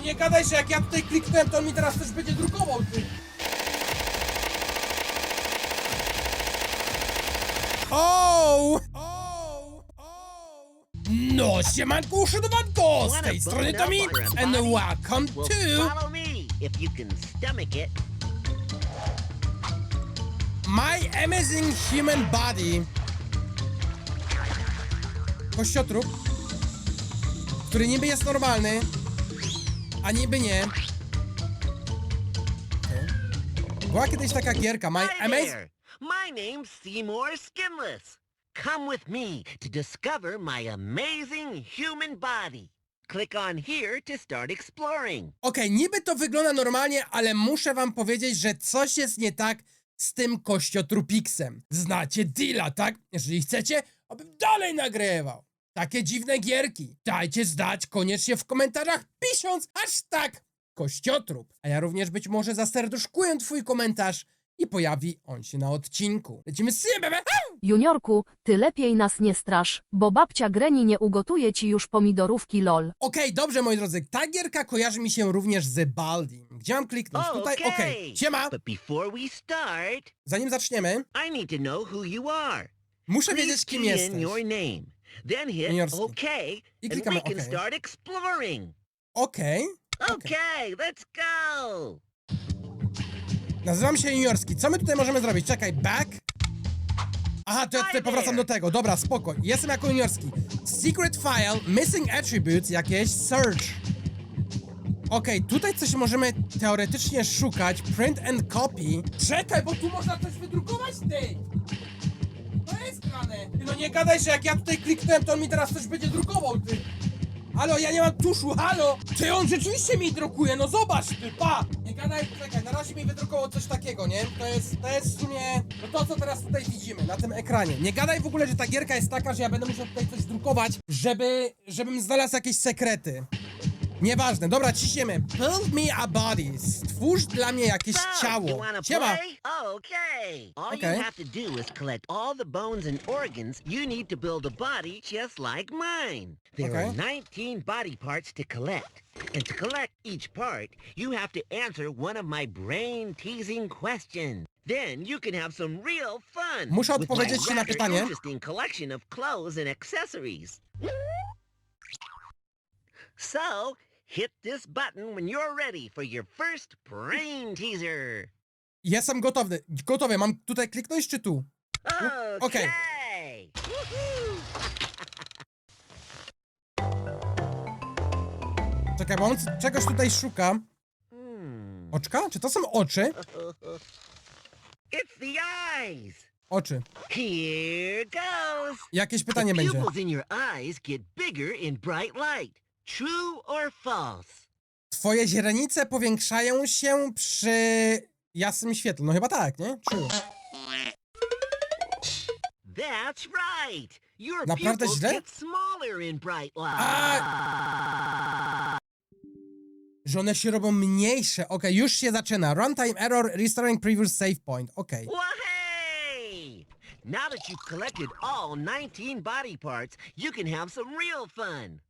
no nie gadaj, że jak ja tutaj kliknąłem, to on mi teraz też będzie drukował, ty. O! No, siemanku, szadowanko! Z tej strony Tomi, and welcome to follow me if you can stomach it. My Amazing Human Body. Kościotrup, który niby jest normalny, a niby nie. Była kiedyś taka gierka, My Hi Amazing... there. My name's Seymour Skinless. Come with me to discover my amazing human body. Click on here to start exploring. Okej, niby to wygląda normalnie, ale muszę wam powiedzieć, że coś jest nie tak z tym kościotrupiksem. Znacie deala, tak? Jeżeli chcecie, abym dalej nagrywał. Takie dziwne gierki. Dajcie zdać koniecznie w komentarzach, pisząc aż tak kościotrup. A ja również być może zaserduszkuję twój komentarz i pojawi on się na odcinku. Lecimy z tym, bebe! Juniorku, ty lepiej nas nie strasz, bo babcia Greni nie ugotuje ci już pomidorówki lol. Okej, dobrze moi drodzy, ta gierka kojarzy mi się również z Baldim. Gdzie mam kliknąć? Tutaj, okej. Okay. Siema, But before we start, zanim zaczniemy, I need to know who you are. muszę Please wiedzieć kim key in jesteś. your name. Then hit Juniorski. OK, I and klikamy we can OK. start exploring. Okej. Okay, let's go. Nazywam się juniorski. Co my tutaj możemy zrobić? Czekaj, back. Aha, to ja tutaj powracam do tego. Dobra, spoko. Jestem jako juniorski. Secret file, missing attributes, jakieś search. Okej, tutaj coś możemy teoretycznie szukać. Print and copy. Czekaj, bo tu można coś wydrukować, ty! No nie gadaj, że jak ja tutaj kliknąłem, to on mi teraz coś będzie drukował, ty. Halo, ja nie mam tuszu, halo! Czy on rzeczywiście mi drukuje? No zobacz, ty, pa! Nie gadaj, czekaj, na razie mi wydrukował coś takiego, nie? To jest, to jest w sumie, no to co teraz tutaj widzimy na tym ekranie. Nie gadaj w ogóle, że ta gierka jest taka, że ja będę musiał tutaj coś drukować, żeby, żebym znalazł jakieś sekrety. Nieważne, dobra, ciśniemy. Build me a body. Stwórz dla mnie jakieś ciało. Siema. Okay. All Okay. you have to do is collect all the bones and organs you need to build a body just like mine. There are Okay. 19 body parts to collect. And to collect each part, you have to answer one of my brain-teasing questions. Then you can have some real fun. Muszę odpowiedzieć ci na pytanie. interesting collection of clothes and accessories. So, hit this button when you're ready for your first brain teaser. Jestem gotowy. Gotowy. Mam tutaj kliknąć czy tu? Okay. okay. Czekaj, bo on c- czegoś tutaj szuka. Hmm. Oczka? Czy to są oczy? It's the eyes. Oczy. Here goes. Jakieś pytanie będzie. pupils in your eyes get bigger in bright light. True or false? Twoje źrenice powiększają się przy jasnym świetle. No chyba tak, nie? True. That's right. Your Naprawdę pupils źle? get smaller in bright light. Że one się robią mniejsze. Okej, już się zaczyna. Runtime error, restoring previous save point. Okej. Well, hey! Now that you've collected all 19 body parts, you can have some real fun.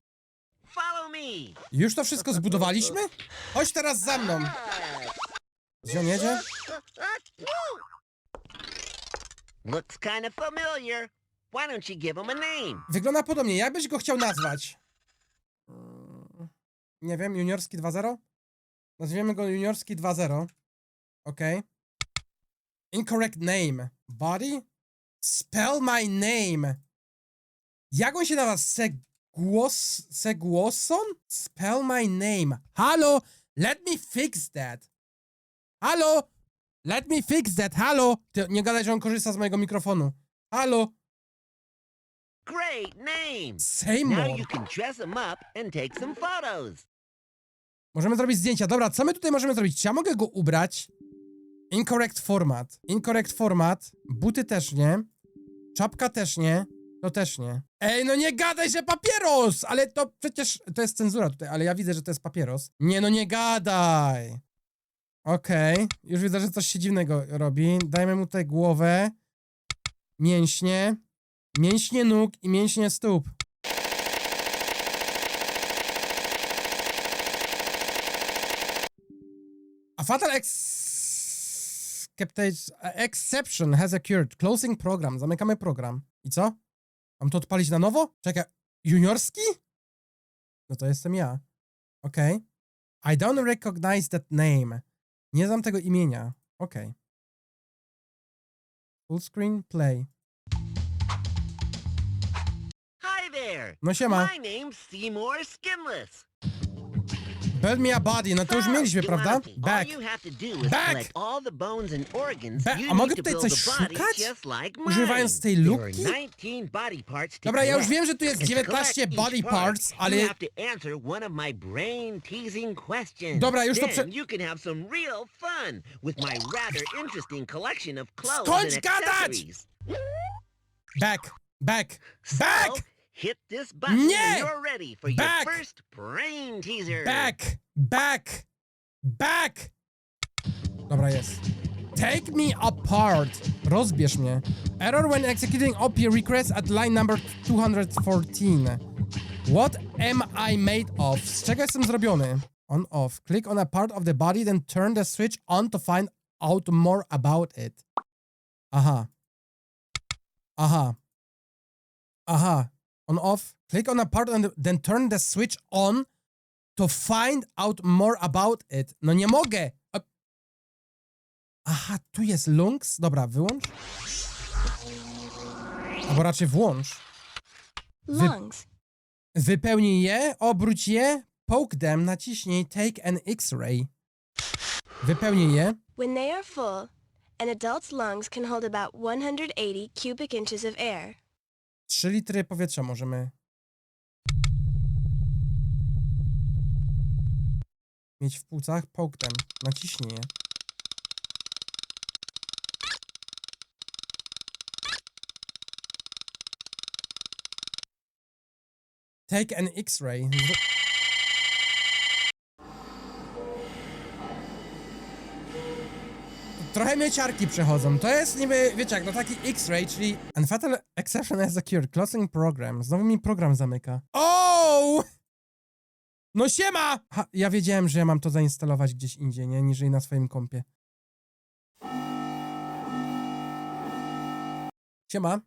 Już to wszystko zbudowaliśmy? Chodź teraz za mną. Gdzie on jedzie? Looks kind of familiar. Why don't you give him a name? Wygląda podobnie. Jak byś go chciał nazwać? Nie wiem, juniorski 2.0? Nazwiemy go juniorski 2.0. Okej. Incorrect name. Body? Spell my name. Jak on się nazywa? Segłos... Segłoson? Spell my name. Halo! Let me fix that. Halo! Let me fix that. Halo! Ty, nie gadaj, że on korzysta z mojego mikrofonu. Halo! Great name. Now Seymour. you can dress him up and take some photos. Możemy zrobić zdjęcia. Dobra, co my tutaj możemy zrobić? Czy ja mogę go ubrać? Incorrect format. Incorrect format. Buty też nie. Czapka też nie. To też nie. Ej, no nie gadaj, że papieros! Ale to przecież... To jest cenzura tutaj, ale ja widzę, że to jest papieros. Nie, no nie gadaj! Okej. Już widzę, że coś się dziwnego robi. Dajmy mu tutaj głowę. Mięśnie. Mięśnie nóg i mięśnie stóp. A fatal ex... exception has occurred. Closing program. Zamykamy program. I co? Mam to odpalić na nowo? Czekaj. Juniorski? No to jestem ja. Okej. I don't recognize that name. Nie znam tego imienia. Okej. Full screen play. Hi there. No siema. My name's Seymour Skinless. Build me a body. No to już mieliśmy, prawda? Back. Back. you A mogę tutaj coś szukać? Używając tej There lupki? are 19 body parts to Dobra, ja już wiem, że tu jest And to 19 collect body parts, ale... Dobra, już to prze- Skończ gadać! Back. Back. Back. Hit this button and you're ready for Back! your first brain teaser. Back! Back! Back! Dobra, jest. Take me apart. Rozbierz mnie. Error when executing OP request at line number 214. What am I made of? Z czego jestem zrobiony? On off. Click on a part of the body, then turn the switch on to find out more about it. Aha. Aha. Aha. On off. Click on a part and then turn the switch on to find out more about it. No nie mogę. A- Aha, tu jest lungs. Dobra, wyłącz. Albo raczej włącz. Lungs. Wypełnij je, obróć je, poke them, naciśnij take an X-ray. Wypełnij je. When they are full, an adult's lungs can hold about 180 cubic inches of air. 3 litry powietrza możemy mieć w płucach. Poke them. Naciśnij je. Take an X-ray. Trochę mnie ciarki przechodzą. To jest niby, wiecie jak, no taki X-ray, czyli Unfatal Exception has occurred. Closing program. Znowu mi program zamyka. Oh! No siema! Ha, ja wiedziałem, że ja mam to zainstalować gdzieś indziej, nie? Niżej na swoim kompie. Siema.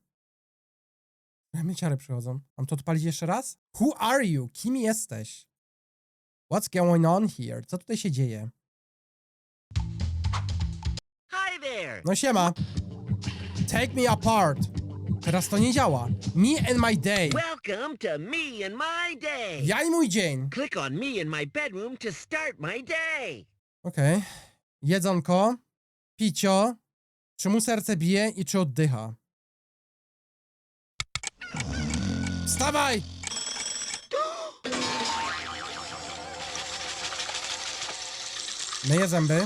Trochę mnie ciary przychodzą. Mam to odpalić jeszcze raz? Who are you? Kim jesteś? What's going on here? Co tutaj się dzieje? Hi there. No siema. Take me apart. Teraz to nie działa. Me and my day. Welcome to me and my day. Ja i mój dzień. Click on me in my bedroom to start my day. Okej. Jedzonko, picio, czy mu serce bije i czy oddycha. Wstawaj! Myję zęby.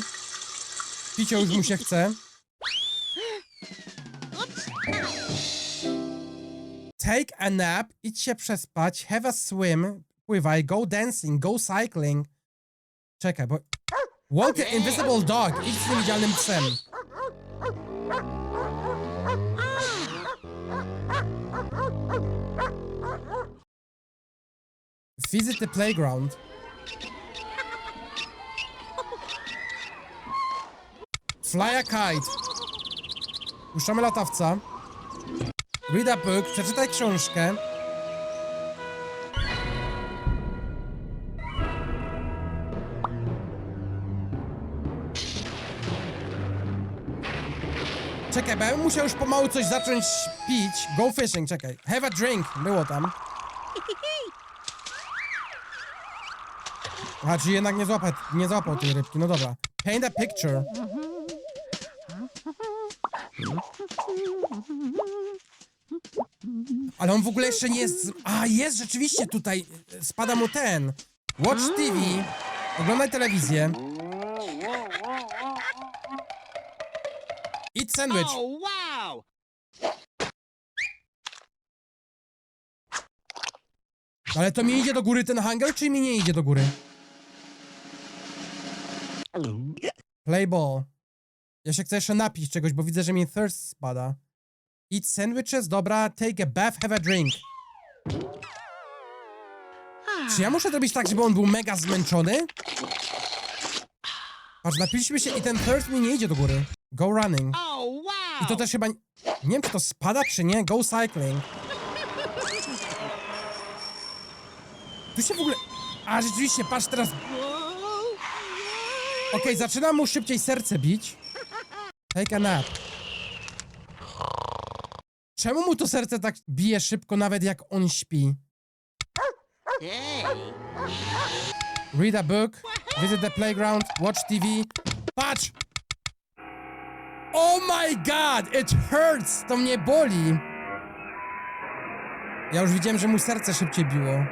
Picio już mu się chce. Take a nap, idź się przespać, have a swim, pływaj, go dancing, go cycling. Czekaj, bo... Walk the invisible dog, idź z niewidzialnym psem. Visit the playground. Fly a kite. Puszczamy latawca. Read a book, przeczytaj książkę. Czekaj, bo ja bym musiał już pomału coś zacząć pić. Go fishing, czekaj. Have a drink, było tam. A, czy jednak nie złapał, nie złapał tej rybki, no dobra. Paint a picture. Ale on w ogóle jeszcze nie jest... A, jest rzeczywiście tutaj. Spada mu ten. Watch TV. Oglądaj telewizję. Eat sandwich. Oh, wow. Ale to mi idzie do góry ten hangar, czy mi nie idzie do góry? Play ball. Ja się chcę jeszcze napić czegoś, bo widzę, że mi thirst spada. Eat sandwiches, dobra, take a bath, have a drink. Czy ja muszę zrobić tak, żeby on był mega zmęczony? Patrz, napiliśmy się i ten thirst mi nie idzie do góry. Go running. I to też chyba... Nie wiem, czy to spada, czy nie. Go cycling. Tu się w ogóle... A, rzeczywiście, patrz teraz... Okej, zaczyna mu szybciej serce bić. Take a nap. Czemu mu to serce tak bije szybko, nawet jak on śpi? Read a book, visit the playground, watch TV. Patrz! Oh my god, it hurts! To mnie boli. Ja już widziałem, że mu serce szybciej biło.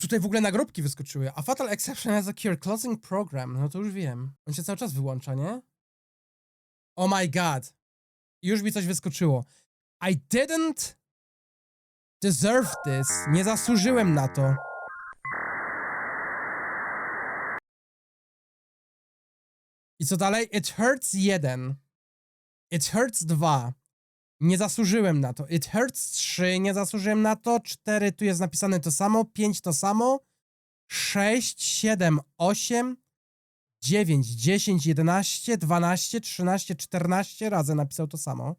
Tutaj w ogóle nagrobki wyskoczyły. A Fatal Exception has a cure closing program. No to już wiem. On się cały czas wyłącza, nie? Oh my god. Już mi coś wyskoczyło. I didn't deserve this. Nie zasłużyłem na to. I co dalej? It hurts 1. It hurts 2. Nie zasłużyłem na to. It hurts 3. Nie zasłużyłem na to. 4. Tu jest napisane to samo. 5 to samo. 6, 7, 8, 9, 10, 11, 12, 13, 14 razy napisał to samo.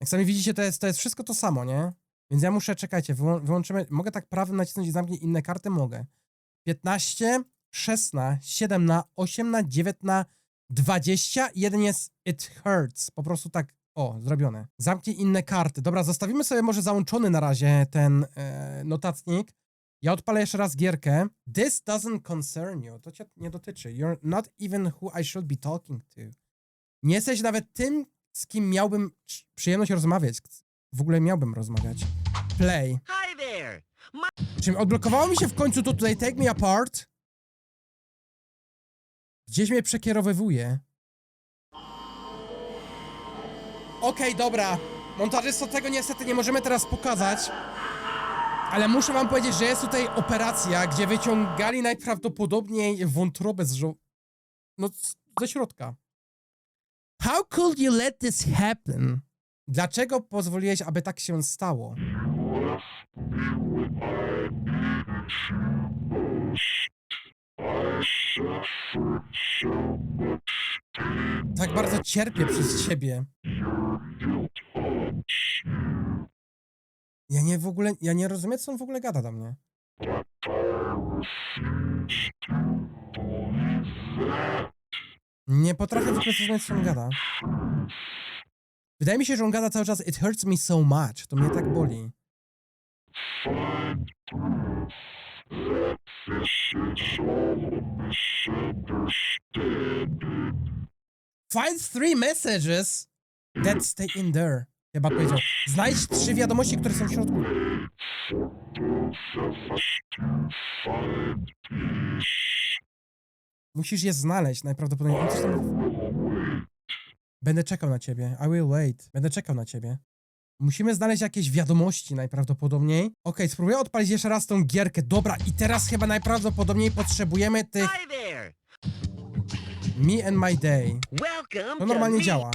Jak sami widzicie, to jest, to jest wszystko to samo, nie? Więc ja muszę, czekajcie, wyłą- wyłączymy, mogę tak prawym nacisnąć i zamknąć inne karty? Mogę. 15, 16, 7 na 8 na 9 na 20 i jeden jest it hurts. Po prostu tak, o, zrobione. Zamknij inne karty. Dobra, zostawimy sobie może załączony na razie ten e, notatnik. Ja odpalę jeszcze raz gierkę. This doesn't concern you. To cię nie dotyczy. You're not even who I should be talking to. Nie jesteś nawet tym, z kim miałbym przyjemność rozmawiać. W ogóle miałbym rozmawiać. Play. Hi there! Czyli odblokowało mi się w końcu to tutaj Take Me Apart. Gdzieś mnie przekierowywuje. Okej, dobra. Montażysto tego niestety nie możemy teraz pokazać. Ale muszę wam powiedzieć, że jest tutaj operacja, gdzie wyciągali najprawdopodobniej wątrobę z żo... No, z- ze środka. How could you let this happen? Dlaczego pozwoliłeś, aby tak się stało? Tak bardzo cierpię przez ciebie. Ja nie w ogóle, ja nie rozumiem, co on w ogóle gada do mnie. Nie potrafię w ogóle zrozumieć, co on gada. Wydaje mi się, że on gada cały czas It hurts me so much. To mnie tak boli. Find three messages that stay in there. Chyba powiedział. Znajdź trzy wiadomości, które są w środku. Musisz je znaleźć najprawdopodobniej. Coś tam... Będę czekał na ciebie. I will wait. Będę czekał na ciebie. Musimy znaleźć jakieś wiadomości najprawdopodobniej. Okej, spróbuję odpalić jeszcze raz tą gierkę. Dobra, i teraz chyba najprawdopodobniej potrzebujemy tych Hi there! Me and My Day. Welcome To to normalnie działa.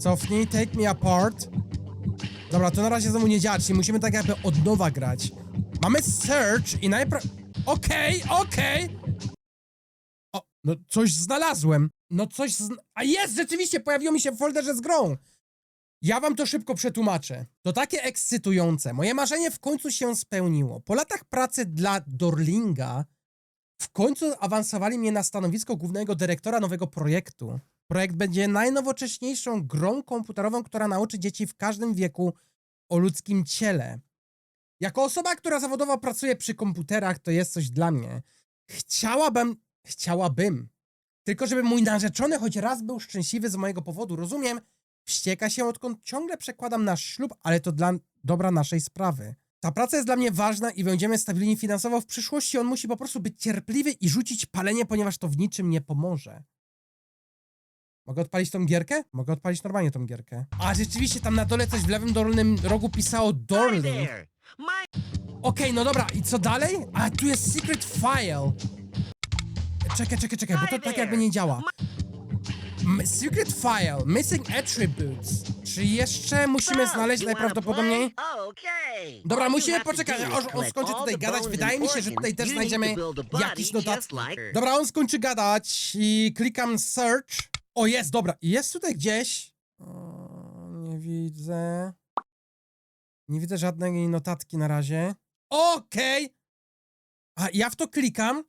Cofnij, take me apart. Dobra, to na razie znowu nie działa, czyli musimy tak jakby od nowa grać. Mamy search i najpra... Okej, okej! O, no coś znalazłem. No coś zn... A jest, rzeczywiście, pojawiło mi się w folderze z grą. Ja wam to szybko przetłumaczę. To takie ekscytujące. Moje marzenie w końcu się spełniło. Po latach pracy dla Dorlinga w końcu awansowali mnie na stanowisko głównego dyrektora nowego projektu. Projekt będzie najnowocześniejszą grą komputerową, która nauczy dzieci w każdym wieku o ludzkim ciele. Jako osoba, która zawodowo pracuje przy komputerach, to jest coś dla mnie. Chciałabym, chciałabym, tylko żeby mój narzeczony choć raz był szczęśliwy z mojego powodu. Rozumiem, wścieka się odkąd ciągle przekładam nasz ślub, ale to dla dobra naszej sprawy. Ta praca jest dla mnie ważna i będziemy stabilni finansowo w przyszłości. On musi po prostu być cierpliwy i rzucić palenie, ponieważ to w niczym nie pomoże. Mogę odpalić tą gierkę? Mogę odpalić normalnie tą gierkę. A rzeczywiście tam na dole coś w lewym dolnym rogu pisało Dorling. Okej, no dobra, i co dalej? A tu jest secret file. Czekaj, czekaj, czekaj, bo to tak jakby nie działa. M secret file, missing attributes. Czy jeszcze musimy znaleźć najprawdopodobniej... Okay. Dobra, musimy poczekać, aż on skończy tutaj gadać. Wydaje mi się, że tutaj też znajdziemy just notatki. Dobra, on skończy gadać i klikam search. O, jest, dobra. Jest tutaj gdzieś. O, nie widzę. Nie widzę żadnej notatki na razie. Okej. A ja w to klikam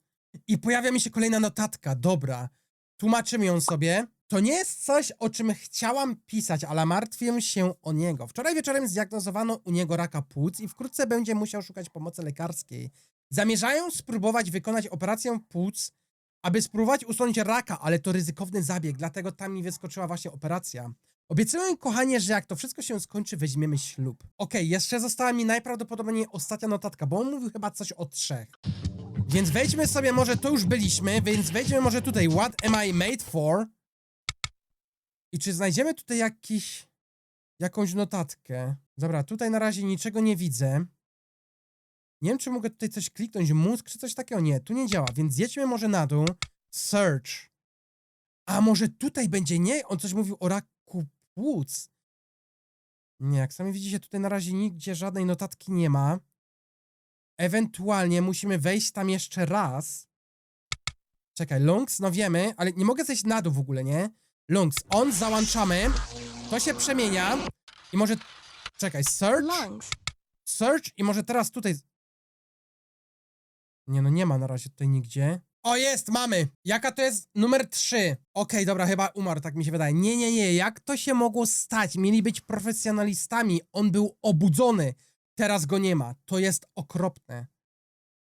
i pojawia mi się kolejna notatka. Dobra. Tłumaczymy ją sobie. To nie jest coś, o czym chciałam pisać, ale martwię się o niego. Wczoraj wieczorem zdiagnozowano u niego raka płuc i wkrótce będzie musiał szukać pomocy lekarskiej. Zamierzają spróbować wykonać operację płuc, aby spróbować usunąć raka, ale to ryzykowny zabieg, dlatego tam mi wyskoczyła właśnie operacja. Obiecuję, kochanie, że jak to wszystko się skończy, weźmiemy ślub. Okej, jeszcze została mi najprawdopodobniej ostatnia notatka, bo on mówił chyba coś o trzech. Więc wejdźmy sobie, może tu już byliśmy, więc wejdźmy może tutaj. What am I made for? I czy znajdziemy tutaj jakiś, jakąś notatkę? Dobra, tutaj na razie niczego nie widzę. Nie wiem, czy mogę tutaj coś kliknąć, mózg czy coś takiego. Nie, tu nie działa, więc jedźmy może na dół. Search. A może tutaj będzie, nie? On coś mówił o raku płuc. Nie, jak sami widzicie, tutaj na razie nigdzie żadnej notatki nie ma. Ewentualnie musimy wejść tam jeszcze raz. Czekaj, lungs, no wiemy, ale nie mogę zejść na dół w ogóle, nie? Lungs, on, załączamy. To się przemienia. I może... Czekaj, search? Lungs. Search i może teraz tutaj... Nie no, nie ma na razie tutaj nigdzie. O, jest, mamy! Jaka to jest? Numer 3. Okej, dobra, chyba umarł, tak mi się wydaje. Nie, nie, nie, jak to się mogło stać? Mieli być profesjonalistami, on był obudzony. Teraz go nie ma. To jest okropne.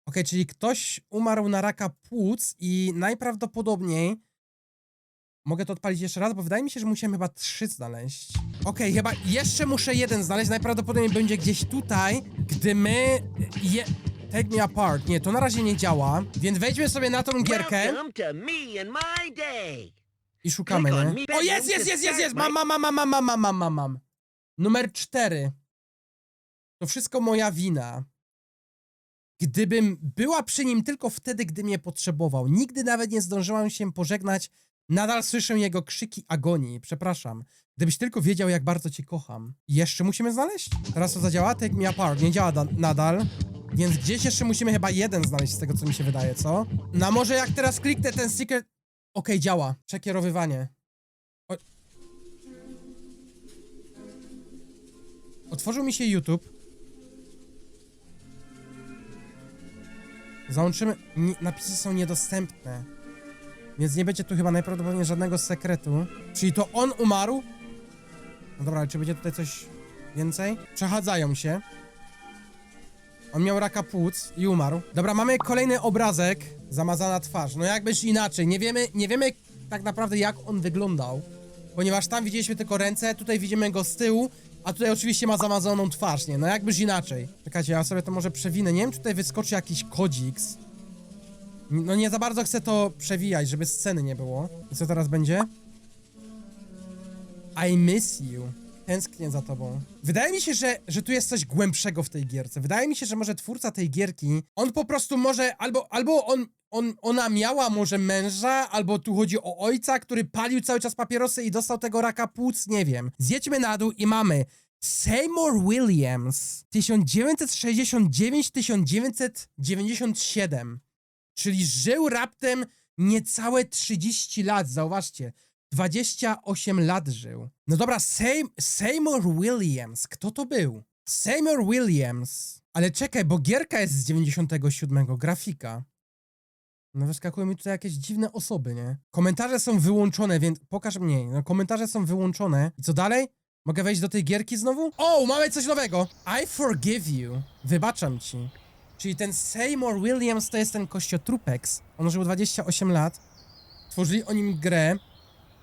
Okej, czyli ktoś umarł na raka płuc i najprawdopodobniej... Mogę to odpalić jeszcze raz, bo wydaje mi się, że musiałem chyba trzy znaleźć. Okej, chyba jeszcze muszę jeden znaleźć. Najprawdopodobniej będzie gdzieś tutaj, gdy my je... Take me apart. Nie, to na razie nie działa, więc wejdźmy sobie na tą gierkę Welcome to me and my day. i szukamy, nie? O, jest, jest, jest, jest, jest! Mam, mam, mam, mam, mam, mam, mam, mam, mam. Numer cztery. To wszystko moja wina. Gdybym była przy nim tylko wtedy, gdy mnie potrzebował. Nigdy nawet nie zdążyłam się pożegnać. Nadal słyszę jego krzyki agonii. Przepraszam. Gdybyś tylko wiedział, jak bardzo cię kocham. Jeszcze musimy znaleźć? Teraz to zadziała? Take me apart. Nie działa da- nadal. Więc gdzieś jeszcze musimy chyba jeden znaleźć z tego, co mi się wydaje, co? No może jak teraz kliknę ten secret... Okej, działa. Przekierowywanie. O... Otworzył mi się YouTube. Załączymy... Napisy są niedostępne. Więc nie będzie tu chyba najprawdopodobniej żadnego sekretu. Czyli to on umarł? No dobra, ale czy będzie tutaj coś więcej? Przechadzają się. On miał raka płuc i umarł. Dobra, mamy kolejny obrazek. Zamazana twarz. No jakbyś inaczej. Nie wiemy, nie wiemy tak naprawdę jak on wyglądał. Ponieważ tam widzieliśmy tylko ręce, tutaj widzimy go z tyłu, a tutaj oczywiście ma zamazaną twarz, nie? No jakbyś inaczej. Czekajcie, ja sobie to może przewinę. Nie wiem, czy tutaj wyskoczy jakiś kodziks. No nie za bardzo chcę to przewijać, żeby sceny nie było. I co teraz będzie? I miss you. Tęsknię za tobą. Wydaje mi się, że, że tu jest coś głębszego w tej gierce. Wydaje mi się, że może twórca tej gierki, on po prostu może, albo, albo on, on, ona miała może męża, albo tu chodzi o ojca, który palił cały czas papierosy i dostał tego raka płuc, nie wiem. Zjedźmy na dół i mamy Seymour Williams 1969-1997. Czyli żył raptem niecałe 30 lat, zauważcie. 28 lat żył. No dobra, Sey Seymour Williams. Kto to był? Seymour Williams. Ale czekaj, bo gierka jest z 97, grafika. No wyskakują mi tutaj jakieś dziwne osoby, nie? Komentarze są wyłączone, więc pokaż mniej. No komentarze są wyłączone. I co dalej? Mogę wejść do tej gierki znowu? O, mamy coś nowego! I forgive you. Wybaczam ci. Czyli ten Seymour Williams to jest ten kościotrupeks. On żył 28 lat. Tworzyli o nim grę.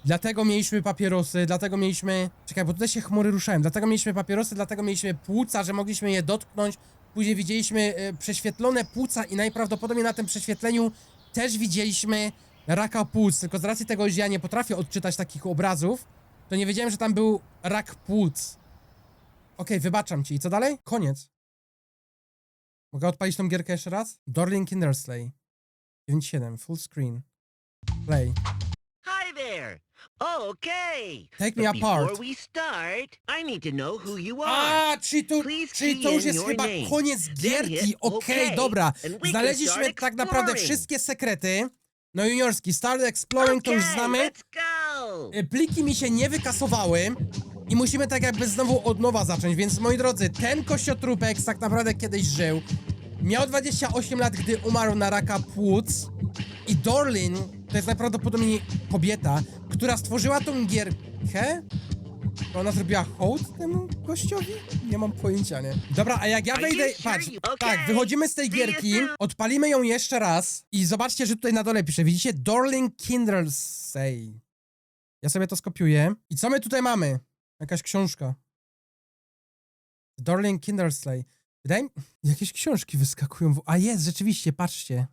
Dlatego mieliśmy papierosy, dlatego mieliśmy... Czekaj, bo tutaj się chmury ruszają. Dlatego mieliśmy papierosy, dlatego mieliśmy płuca, że mogliśmy je dotknąć. Później widzieliśmy e, prześwietlone płuca i najprawdopodobniej na tym prześwietleniu też widzieliśmy raka płuc. Tylko z racji tego, że ja nie potrafię odczytać takich obrazów, to nie wiedziałem, że tam był rak płuc. Okej, wybaczam ci. I co dalej? Koniec. Mogę odpalić tą gierkę jeszcze raz? Dorling Kindersley. 9.7, full screen. Play. Hi there. Okay. Take me apart. Before we start, I need to know who you are. A, czyli, Please czyli to już jest chyba koniec gierki. Okej, OK, dobra. Znaleźliśmy tak naprawdę wszystkie sekrety. No juniorski, Start Exploring to już Okay, znamy. let's go. Y, Pliki mi się nie wykasowały i musimy tak jakby znowu od nowa zacząć, więc moi drodzy, ten kościotrupek tak naprawdę kiedyś żył. Miał 28 lat, gdy umarł na raka płuc i Dorlin to jest najprawdopodobniej kobieta, która stworzyła tą gierkę. To ona zrobiła hołd temu gościowi? Nie mam pojęcia, nie? Dobra, a jak ja wejdę... Patrz, tak, wychodzimy z tej gierki, odpalimy ją jeszcze raz i zobaczcie, że tutaj na dole pisze, widzicie? Dorling Kindersey. Ja sobie to skopiuję. I co my tutaj mamy? Jakaś książka. Dorling Kindersley. Wydaje mi... Jakieś książki wyskakują. W... A jest, rzeczywiście, patrzcie.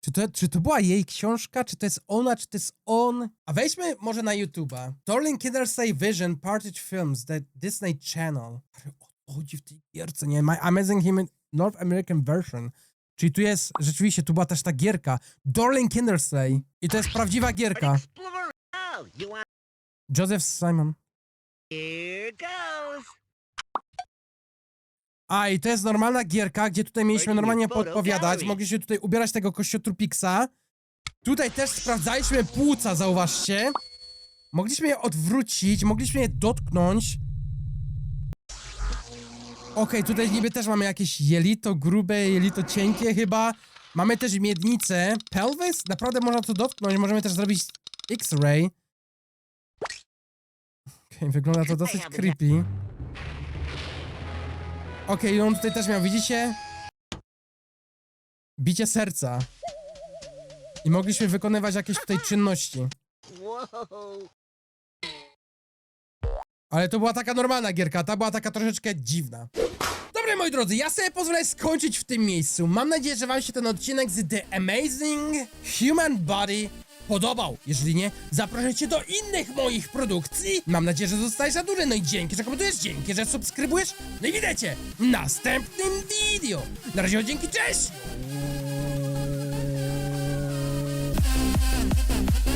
Czy to, czy to była jej książka? Czy to jest ona? Czy to jest on? A wejdźmy może na YouTube'a. Dorling Kindersley Vision Partridge Films, the Disney Channel. Ale o chodzi w tej gierce, nie? My Amazing Human North American Version. Czyli tu jest, rzeczywiście, tu była też ta gierka. Dorling Kindersley. I to jest prawdziwa gierka. Joseph Simon. Here goes. A, i to jest normalna gierka, gdzie tutaj mieliśmy normalnie podpowiadać. Mogliśmy tutaj ubierać tego kościotrupiksa. Tutaj też sprawdzaliśmy płuca, zauważcie. Mogliśmy je odwrócić, mogliśmy je dotknąć. Okej, tutaj niby też mamy jakieś jelito grube, jelito cienkie chyba. Mamy też miednicę. Pelvis? Naprawdę można to dotknąć. Możemy też zrobić X-ray. Okej, wygląda to dosyć creepy. Okej, i on tutaj też miał, widzicie? Bicie serca. I mogliśmy wykonywać jakieś tutaj czynności. Ale to była taka normalna gierka, ta była taka troszeczkę dziwna. Dobra, moi drodzy, ja sobie pozwolę skończyć w tym miejscu. Mam nadzieję, że wam się ten odcinek z The Amazing Human Body podobał. Jeżeli nie, zapraszam cię do innych moich produkcji. Mam nadzieję, że zostajesz na dłużej. No i dzięki, że komentujesz, dzięki, że subskrybujesz. No i widzicie, w następnym video. Na razie, dzięki, cześć!